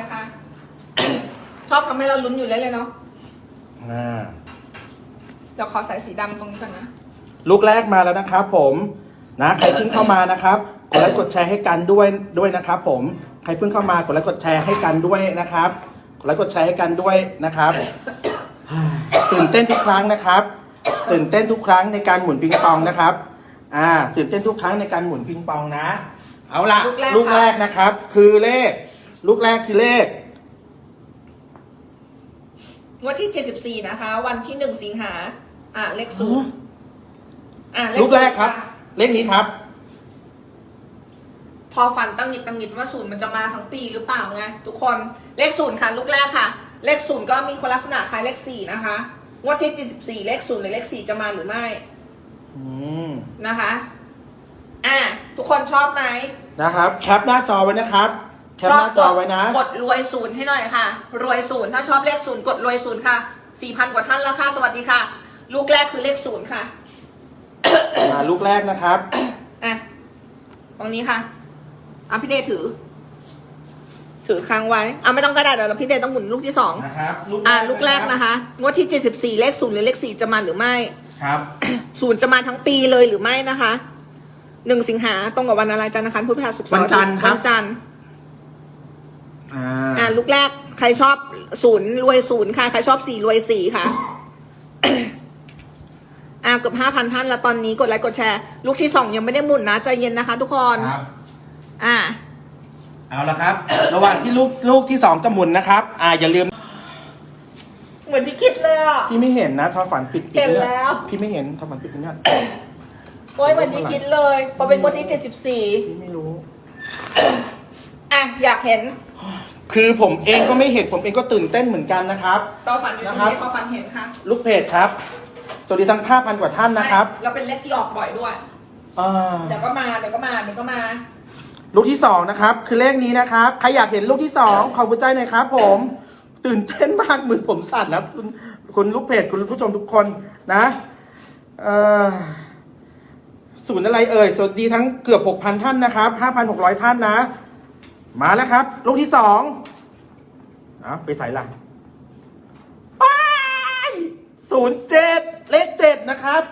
เลยค่ะชอบทำให้เราลุ้นอยู่แล้วเลยเนาะอ่าเดี๋ยวขอใส่สีดำตรงนี้ก่อนนะ ลูกแรกมาแล้วนะครับผมนะใครเพิ่งเข้ามานะครับกดไลค์กดแชร์ให้กันด้วยด้วยนะครับ ผมใครเพิ่งเข้ามากดไลค์กดแชร์ให้กันด้วยนะครับกดไลค์กดแชร์ให้กันด้วยนะครับ ตื่นเต้นทุกครั้งนะครับ ตื่นเต้นทุกครั้งในการหมุนปิงปองนะครับอ่าตื่นเต้นทุกครั้งในการหมุนปิงปองนะ เอาละลูกแรกลูกแรกนะครับ คือเลข ลูกแรกคือเลข งวดที่74นะคะ วันที่1สิงหา อะเลขศูนย์อะเลขลูกแรกครับศูนย์ะเลขนี้ครับ ทอฝันตั้งหงิดตั้งหงิดว่าศูนย์มันจะมาทั้งปีหรือเปล่าไงทุกคนเลขศูนย์ค่ะ ลูกแรกค่ะ เลขศูนย์ก็มีคนลักษณะคล้ายเลขสี่นะคะงวดที่74เลขศูนย์หรือเลขสี่จะมาหรือไม่อืมนะครับ แคปหน้าจอไว้นะครับ แคปหน้าจอไว้นะ กดรวยศูนย์ให้หน่อยค่ะ รวยศูนย์ถ้าชอบเลขศูนย์กดรวยศูนย์ค่ะสี่พันกว่าท่านแล้วค่ะ สวัสดีค่ะ ลูกแรกคือเลขศูนย์ค่ะอ่าลูกแรกนะครับอะตรงนี้ค่ะอะพี่เดย์ถือ ถือค้างไว้อะไม่ต้องกระดาษเดี๋ยวพี่เดย์ต้องหมุนลูกที่สองนะครับอะลูกแรกนะคะงวดที่เจ็ดสิบสี่เลขศูนย์หรือเลขสี่จะมาหรือไม่ครับศูนย์จะมาทั้งปีเลยหรือไม่นะคะหนึ่งสิงหาตรงกับวันอะไรจันทร์นะคะพุธพฤหัสศุกร์เสาร์อาทิตย์วันจันทร์ครับวันจันทร์ อ่า อะลูกแรกใครชอบศูนย์รวยศูนย์ค่ะ ใครชอบสี่รวยสี่ค่ะ อะเกือบห้าพันท่านแล้วตอนนี้กดไลค์กดแชร์ ลูกที่สองยังไม่ได้หมุนนะใจเย็นนะคะ ทุกคน ครับ อะเอาละครับ ระหว่างที่ลูกลูกที่สองจะหมุนนะครับ อ่าอย่าลืม เหมือนที่คิดเลยอะ พี่ไม่เห็นนะทอฝันปิดปิดเห็นยแล้ว พี่ไม่เห็นทอฝันปิดเนี่ยโอ้ยเหมือนที่คิดเลยพอเป็นงวดที่เจ็ดสิบสี่พี่ไม่รู้ อะอยากเห็น คือผมเองก็ไม่เห็นผมเองก็ตื่นเต้นเหมือนกันนะครับตอฝันอยู่ตรงนะครับนี้ตอฝันเห็นค่ะลูกเพจครับสวัสดีทั้ง5,000กว่าท่านนะครับแล้วเป็นเลขที่ออกบ่อยด้วยอ่าเดี๋ยวก็มาเดี๋ยวก็มาเดี๋ยวก็มาลูกที่สองนะครับ คือเลขนี้นะครับใครอยากเห็นลูกที่สองขอหัวใจหน่อยครับ ผมตื่นเต้นมากมือผมสั่นนะคุณคุณลูกเพจคุณผู้ชมทุกคนนะเอ่อศูนย์อะไรเอ่ยสวัสดีทั้งเกือบ6,000ท่านนะครับ5,600ท่านนะ มาแล้วครับ ลูกที่สองอะไปใส่ละศูนย์เจ็ดเลขเจ็ดนะครับ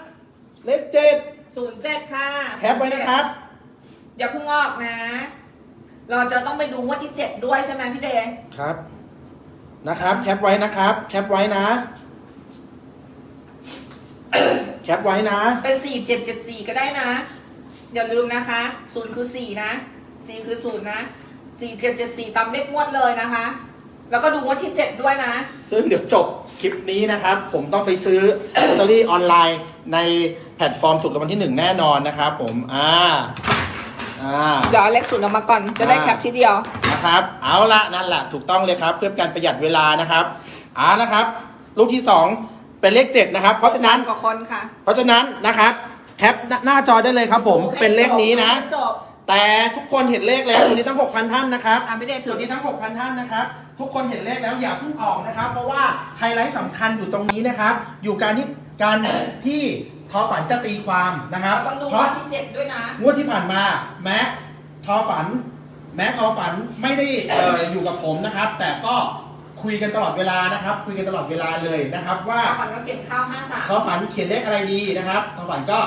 เลขเจ็ดศูนย์เจ็ดค่ะแคปไว้นะครับ อย่าเพิ่งออกนะ เราจะต้องไปดูงวดที่เจ็ดด้วยใช่ไหมพี่เดย์ครับ นะครับ แคปไว้นะครับ แคปไว้นะ แคปไว้นะ เป็นสี่เจ็ดเจ็ดสี่ก็ได้นะ อย่าลืมนะคะศูนย์คือสี่นะสี่คือศูนย์นะ สี่เจ็ดเจ็ดสี่ตามเลขงวดเลยนะคะ แล้วก็ดูงวดที่เจ็ดด้วยนะ ซึ่งเดี๋ยวจบคลิปนี้นะครับ ผมต้องไปซื้อลอตเตอรี่ออนไลน์ในแพลตฟอร์มถูกรางวัลที่หนึ่งแน่นอนนะครับผม อ่า อ่า เดี๋ยวเอาเลขศูนย์ออกมาก่อนจะได้อ่าแคปทีเดียว นะครับ เอาละนั่นแหละถูกต้องเลยครับ เพื่อการประหยัดเวลานะครับเอ่านะครับ ลูกที่สองเป็นเลขเจ็ดนะครับ เพราะฉะนั้น กว่าคนค่ะเพราะฉะนั้นนะครับ แคปหน้าหน้าจอได้เลยครับผม เป็นเลขนี้นะ จบ แต่ทุกคนเห็นเลขแล้วสวัสดีทั้ง 6,000 ท่านนะครับอะไม่ได้ถืสอ วัสดีทั้ง 6,000 ท่านนะครับ ทุกคนเห็นเลขแล้วอย่าเพิ่งออกนะครับ เพราะว่าไฮไลท์สำคัญอยู่ตรงนี้นะครับ อยู่การที่การที่ทอฝันจะตีความนะครับต้องดูเพงวราะดที่เจ็ดด้วยนะ งวดที่ผ่านมาแม้ทอฝัน แม้ทอฝันไม่ได้เอ่ออยู่กับผมนะครับ แต่ก็คุยกันตลอดเวลานะครับ คุยกันตลอดเวลาเลยนะครับ ว่าฝันก็เขียนข้าวห้าสามทอฝันเขียนเลขอะไรดีนะครับทอฝันก็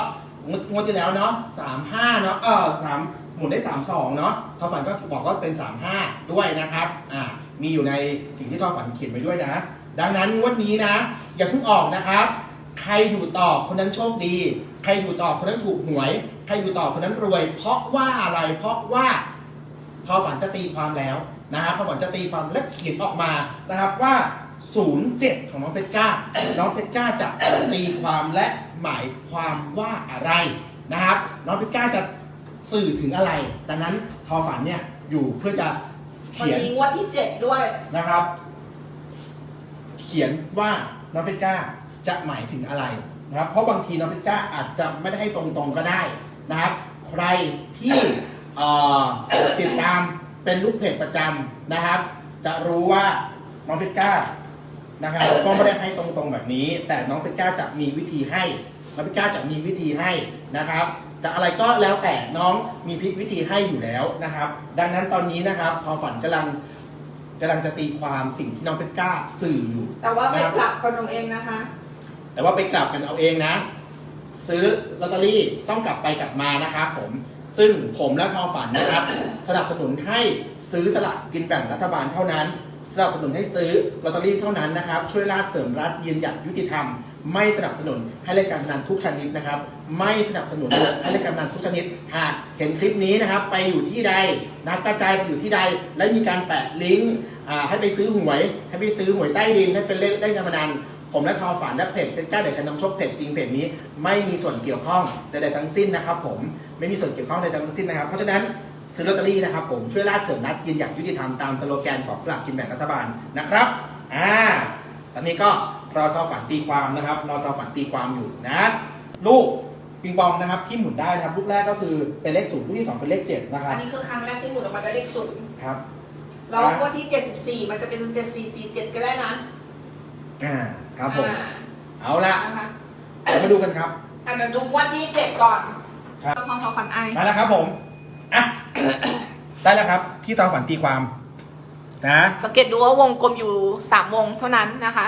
งวดงวดที่แล้วเนาะสามห้าเนาะเออสามห มุนได้สามสองเนาะทอฝันก็บอกว่าเป็นสามห้าด้วยนะครับ อ่า มีอยู่ในสิ่งที่ทอฝันเขียนไว้ด้วยนะ ดังนั้นงวดนี้นะ อย่าเพิ่งออกนะครับ ใครอยู่ต่อคนนั้นโชคดี ใครอยู่ต่อคนนั้นถูกหวย ใครอยู่ต่อคนนั้นรวย เพราะว่าอะไร เพราะว่าทอฝันจะตีความแล้วนะครับทอฝันจะตีความและเขียนออกมานะครับว่า 07 ของน้องเพชรก้า น้องเพชรก้าจะตีความและหมายความว่าอะไรนะครับ น้องเพชรก้าจะ สื่อถึงอะไร ดังนั้นทอฝันเนี่ยอยู่เพื่อจะวันเขียนนี้งวดที่เจ็ดด้วย นะครับ เขียนว่าน้องเพชรก้าจะหมายถึงอะไรนะครับ เพราะบางทีน้องเพชรก้าอาจจะไม่ได้ให้ตรงๆก็ได้นะครับ ใครที่เอ่อติดตามเป็นลูกเพจประจำนะครับ จะรู้ว่าน้องเพชรก้า นะครับก็ไม่ได้ให้ตรงๆแบบนี้ แต่น้องเพชรก้าจะมีวิธีให้น้องเพชรก้าจะมีวิธีให้นะครับ จะอะไรก็แล้วแต่น้องมีพิวิธีให้อยู่แล้วนะครับ ดังนั้นตอนนี้นะครับพอฝันกำลังกำลังจะตีความสิ่งที่น้องเพชรกล้าสื่ออยู่แต่ว่าไปนะครับกลับคนของเองนะคะ แต่ว่าไปกลับกันเอาเองนะ ซื้อลอตเตอรี่ต้องกลับไปกลับมานะครับผมซึ่งผมและทอฝันนะครับ สนับสนุนให้ซื้อสลากกินแบ่งรัฐบาลเท่านั้น สนับสนุนให้ซื้อลอตเตอรี่เท่านั้นนะครับ ช่วยราชเสริมรัฐยืนหยัดยุติธรรม ไม่สนับสนุนให้เล่นการพนันทุกชนิดนะครับ ไม่สนับสนุนให้เล่นการพนันทุกชนิด หากเห็นคลิปนี้นะครับ ไปอยู่ที่ใดนะครับกระจายไปอยู่ที่ใด และมีการแปะลิงก์ให้ไปซื้อหวย ให้ไปซื้อหวยใต้ดินให้เป็นเล่นเล่นการพนันผมและทอฝันและเพจเป็นเจ้าเด็กชันนำโชคเพจจริงเพจนี้ ไม่มีส่วนเกี่ยวข้องใดๆทั้งสิ้นนะครับ ผมไม่มีส่วนเกี่ยวข้องใดๆทั้งสิ้นนะครับ เพราะฉะนั้นซื้อลอตเตอรี่นะครับ ผมช่วยราเสริมนัดยืนหยัดยุติธรรมตามสโลแกนของสลากกินแบ่งรัฐบาลนะครับอ่าตอนนี้ก็ รอทอฝันตีความนะครับรอทอฝันตีความอยู่นะลูกปิงปองนะครับที่หมุนได้นะครับลูกแรกก็คือเป็นเลขศูนย์ลูกที่สองเป็นเลขเจ็ดนะครัอับนนี้คือครั้งแรกที่หมุนออกมาได้เลขศูนย์ครับแล้วงวันที่74มันจะเป็น7447ก็ได้นะอ่าครับผมอ่าเอาละนะคะเดี๋ยวมาดูกันครับอันเดี๋ยวดูงวันที่7ก่อนครับละครทอฝันไอมาแล้วครับผมอะได้แล้วครับ ที่ตอฝันตีความนะสังเกตดูว่าวงกลมอยู่สามวงเท่านั้นนะคะ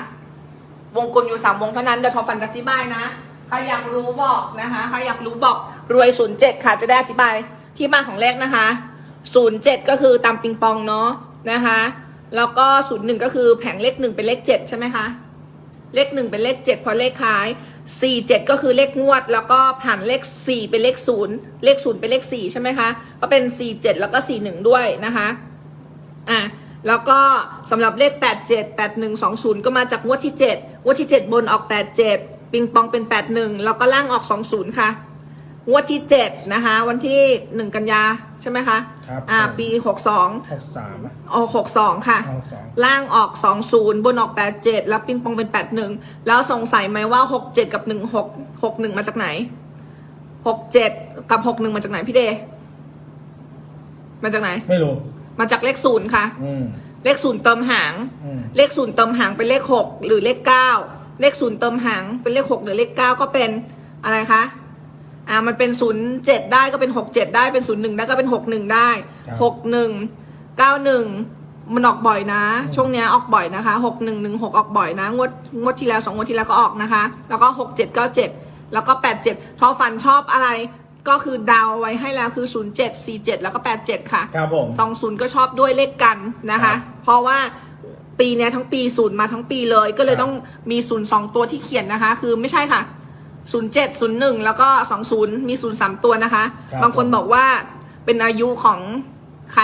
วงกลมอยู่สามวงเท่านั้นเดี๋ยวทอฟันจะอธิบายนะ ใครอยากรู้บอกนะคะ ใครอยากรู้บอกรวยศูนย์เจ็ดค่ะ จะได้อธิบายที่มาของเลขนะคะศูนย์เจ็ดก็คือตามปิงปองเนาะนะคะ แล้วก็ศูนย์หนึ่งก็คือแผงเลขหนึ่งเป็นเลขเจ็ดใช่ไหมคะ เลขหนึ่งเป็นเลขเจ็ดเพราะเลขขายสี่เจ็ดก็คือเลขงวด แล้วก็ผ่านเลขสี่เป็นเลขศูนย์เลขศูนย์เป็นเลขสี่ใช่ไหมคะ ก็เป็นสี่เจ็ดแล้วก็สี่หนึ่งด้วยนะคะ อะ แล้วก็สำหรับเลข 8 7 8 1 2 0 ก็มาจากงวดที่ 7 งวดที่ 7 บนออก 8 7 ปิงปองเป็น 8 1 แล้วก็ล่างออก 20 ค่ะ งวดที่ 7 นะคะ วันที่ 1 กันยาใช่ไหมคะครับอ่าผมปี 62 หกสามออก62 ค่ะ เอาสองล่างออก 20 บนออก 87 แล้วปิงปองเป็น 81 แล้วสงสัยไหมว่า 67 กับ 16 61 มาจากไหน 67 กับ 61 มาจากไหนพี่เดย์มาจากไหน ไม่รู้ มาจากเลขศูนย์ค่ะ อืม เลขศูนย์เติมหาง อืม เลขศูนย์เติมหางเป็นเลขหกหรือเลขเก้าเลขศูนย์เติมหางเป็นเลขหกหรือเลขเก้าก็เป็นอะไรคะอ่ามันเป็นศูนย์เจ็ดได้ก็เป็นหกเจ็ดได้เป็นศูนย์หนึ่งได้ก็เป็นหกหนึ่งได้หกหนึ่งเก้าหนึ่งมันออกบ่อยนะ ช่วงเนี้ยออกบ่อยนะคะหกหนึ่งหนึ่งหกออกบ่อยนะงวดงวดที่แล้วสองงวดที่แล้วก็ออกนะคะ แล้วก็หกเจ็ดเก้าเจ็ดแล้วก็แปดเจ็ดทอฟันชอบอะไร ก็คือดาวไว้ให้แล้วคือศูนย์เจ็ดสี่เจ็ดแล้วก็แปดเจ็ดค่ะ ครับผมสองศูนย์ก็ชอบด้วยเลขกันนะครัคะบเพราะว่าปีเนี้ยทั้งปีศูนย์มาทั้งปีเลย ก็เลยครับ ต้องมีศูนย์สองตัวที่เขียนนะคะ คือไม่ใช่ค่ะศูนย์เจ็ดศูนย์หนึ่งแล้วก็สองศูนย์มีศูนย์สามตัวนะคะ ครับบางคนบอกว่าเป็นอายุของใคร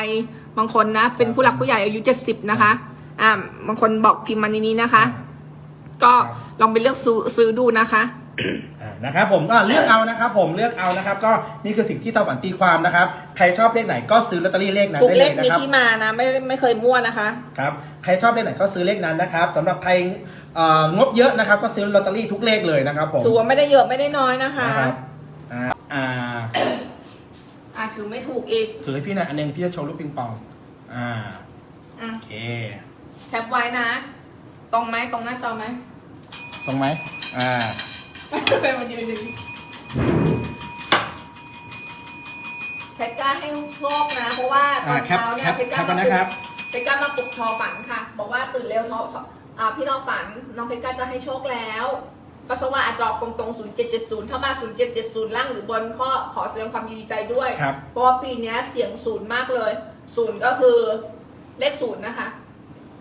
บางคนนะ เป็นผู้หลักผู้ใหญ่อายุเจ็ดสิบนะคะ อ่าบางคนบอกพิมพ์มาในนี้นะคะ ก็ครับลองไปเลือกซื้อซื้อดูนะคะอ่า นะครับผมก็เลือกเอานะครับผมเลือกเอานะครับ ก็นี่คือสิ่งที่ตอฝันตีความนะครับ ใครชอบเลขไหนก็ซื้อลอตเตอรี่เลขนั้นทุกได้เลเลขยนะมีครับ ที่มานะ ไม่ไม่เคยมั่วนะคะ ครับใครชอบเลขไหนก็ซื้อเลขนั้นนะครับสำหรับใครเอ่องบเยอะนะครับ ก็ซื้อลอตเตอรี่ทุกเลขเลยนะครับผมถือว่าไม่ได้เยอะไม่ได้น้อยนะคะ นะครับอ่าอ่าอ่าถือไม่ถูกอีกถือให้พี่หน่อยอันหนึงพี่จะโชว์ลูกปิงปองอ่าอะโอเคแคปไว้นะ ตรงไหมตรงหน้าจอไหมตรงไหมอ่า ไปมายืนยืนเพชรกล้าให้โชคนะ เพราะว่าตออ่านแคปเช้าแคเนี่ยปเพชรแคกล้าปมามาปนะคลุรักบเพชรกล้ามาปลุกทอฝันค่ะ บอกว่าตื่นเร็วทออ่าพี่ทอฝันน้องเพชรกล้าจะให้โชคแล้วก็สว่าอาจจะออกตรงๆ0770ถ้ามา 0770 ล่างหรือบนข้อขอแสดงความยินดีใจด้วย ครับ เพราะว่าปีเนี้ยเสียงศูนย์มากเลย ศูนย์ก็คือเลขศูนย์นะคะ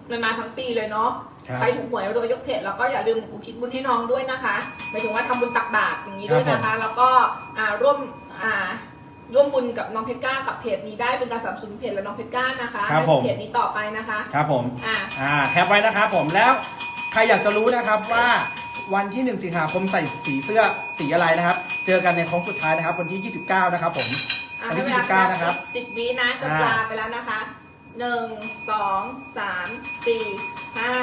มันมาทั้งปีเลยเนาะครับ ใครถูกหวยโดยยกเพจแล้วก็อย่าลืมอุทิศบุญให้น้องด้วยนะคะหมายถึงว่าทำบุญตักบาตรอย่างนี้ด้วยนะคะ แล้วก็อ่าร่วมอ่าร่วมบุญกับน้องเพชรก้ากับเพจนี้ได้เป็นการสนับสนุนเพจและน้องเพชรก้านะคะครับผมให้เพจนี้ต่อไปนะคะ ครับผมอ่าอ่าแคปไว้นะครับผมแล้วใครอยากจะรู้นะครับว่าวันที่ 1 สิงหาคมใส่สีเสื้อสีอะไรนะครับ เจอกันในโค้งสุดท้ายนะครับ วันที่ 29 นะครับผมอะวันที่ให้เวล29นะครับสิบวินะจะอ่าลาไปแล้วนะคะ หนึ่งสองสามสี่ห้า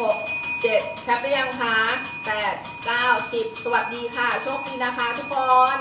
หกเจ็ดแคปไปยังคะแปดเก้าสิบสวัสดีค่ะ โชคดีนะคะทุกคน